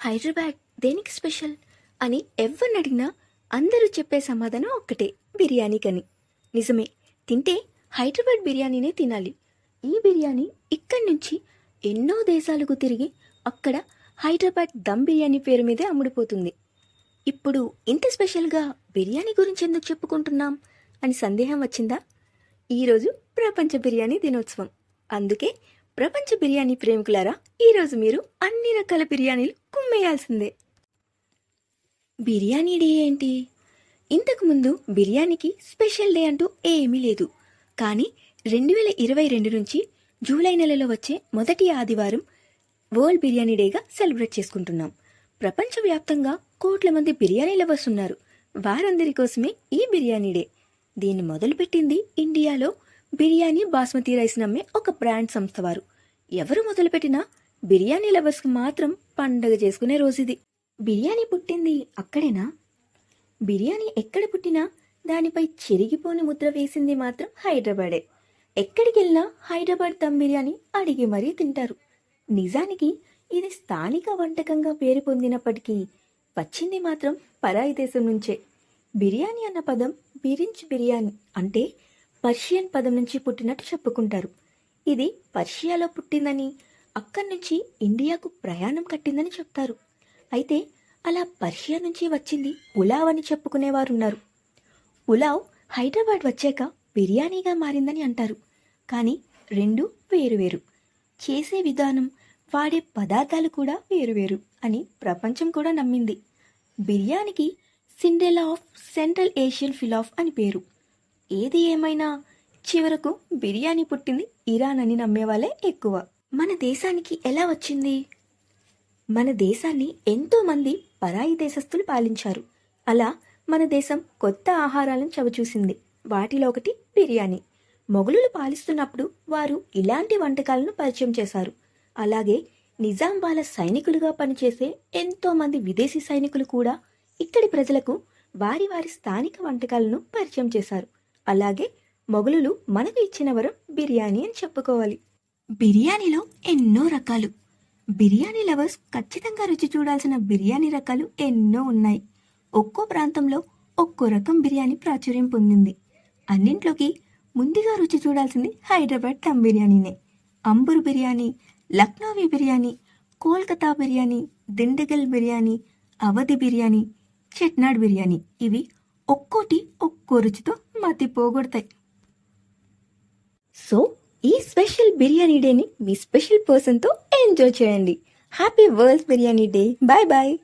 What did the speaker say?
హైదరాబాద్ దేనికి స్పెషల్? అని ఎవరిని అడిగినా అందరూ చెప్పే సమాధానం ఒక్కటే బిర్యానీ కని. నిజమే తింటే హైదరాబాద్ బిర్యానీనే తినాలి. ఈ బిర్యానీ ఇక్కడి నుంచి ఎన్నో దేశాలకు తిరిగి అక్కడ హైదరాబాద్ దమ్ బిర్యానీ పేరు మీదే అమ్ముడుపోతుంది. ఇప్పుడు ఇంత స్పెషల్గా బిర్యానీ గురించి ఎందుకు చెప్పుకుంటున్నాం? అని సందేహం వచ్చిందా? ఈరోజు ప్రపంచ బిర్యానీ దినోత్సవం. అందుకే ప్రపంచ బిర్యానీ ప్రేమికులారా ఈరోజు మీరు అన్ని రకాల బిర్యానీలు కుమ్మేయాల్సిందే. బిర్యానీ డే ఏంటి? ఇంతకుముందు బిర్యానీకి స్పెషల్ డే అంటూ ఏమీ లేదు. కానీ రెండు వేల ఇరవై రెండు నుంచి జూలై నెలలో వచ్చే మొదటి ఆదివారం వరల్డ్ బిర్యానీ డేగా సెలబ్రేట్ చేసుకుంటున్నాం. ప్రపంచవ్యాప్తంగా కోట్ల మంది బిర్యానీ లవర్స్ ఉన్నారు. వారందరి కోసమే ఈ బిర్యానీ డే. దీన్ని మొదలుపెట్టింది ఇండియాలో బిర్యానీ బాస్మతి రైస్ నమ్మే ఒక బ్రాండ్ సంస్థ వారు. ఎవరు మొదలుపెట్టినా బిర్యానీ లవర్స్కి మాత్రం పండగ చేసుకునే రోజుది. బిర్యానీ పుట్టింది అక్కడేనా? బిర్యానీ ఎక్కడ పుట్టినా దానిపై చెరిగిపోని ముద్ర వేసింది మాత్రం హైదరాబాదే. ఎక్కడికెళ్ళినా హైదరాబాద్ దమ్ బిర్యానీ అడిగి మరీ తింటారు. నిజానికి ఇది స్థానిక వంటకంగా పేరు పొందినప్పటికీ వచ్చింది మాత్రం పరాయి దేశం నుంచే. బిర్యానీ అన్న పదం బిరించ్ బిర్యానీ అంటే పర్షియన్ పదం నుంచి పుట్టినట్టు చెప్పుకుంటారు. ఇది పర్షియాలో పుట్టిందని అక్కడి నుంచి ఇండియాకు ప్రయాణం కట్టిందని చెప్తారు. అయితే అలా పర్షియా నుంచి వచ్చింది ఉలావ్ అని చెప్పుకునేవారున్నారు. పులావ్ హైదరాబాద్ వచ్చాక బిర్యానీగా మారిందని అంటారు. కానీ రెండు వేరువేరు. చేసే విధానం వాడే పదార్థాలు కూడా వేరువేరు అని ప్రపంచం కూడా నమ్మింది. బిర్యానీకి Cinderella of central Asian pilaf అని పేరు. ఏది ఏమైనా చివరకు బిర్యానీ పుట్టింది ఇరాన్ అని నమ్మేవాళ్ళే ఎక్కువ. మన దేశానికి ఎలా వచ్చింది? మన దేశాన్ని ఎంతో మంది పరాయి దేశస్థులు పాలించారు. అలా మన దేశం కొత్త ఆహారాలను చవిచూసింది. వాటిలో ఒకటి బిర్యానీ. మొఘలులు పాలిస్తున్నప్పుడు వారు ఇలాంటి వంటకాలను పరిచయం చేశారు. అలాగే నిజాం వాళ్ళ సైనికులుగా పనిచేసే ఎంతో మంది విదేశీ సైనికులు కూడా ఇక్కడి ప్రజలకు వారి వారి స్థానిక వంటకాలను పరిచయం చేశారు. అలాగే మొగలులు మనకు ఇచ్చిన వరం బిర్యానీ అని చెప్పుకోవాలి. బిర్యానీలో ఎన్నో రకాలు. బిర్యానీ లవర్స్ ఖచ్చితంగా రుచి చూడాల్సిన బిర్యానీ రకాలు ఎన్నో ఉన్నాయి. ఒక్కో ప్రాంతంలో ఒక్కో రకం బిర్యానీ ప్రాచుర్యం పొందింది. అన్నింట్లోకి ముందుగా రుచి చూడాల్సింది హైదరాబాద్ దమ్ బిర్యానీనే. అంబురు బిర్యానీ లక్నోవి బిర్యానీ కోల్కతా బిర్యానీ దిండగల్ బిర్యానీ అవధి బిర్యానీ చెట్నాడ్ బిర్యానీ ఇవి ఒక్కోటి ఒక్కో రుచితో మతి పోగొడతాయి సో ఈ స్పెషల్ బిర్యానీ డేని మీ స్పెషల్ పర్సన్తో ఎంజాయ్ చేయండి. Happy world biryani day. Bye bye.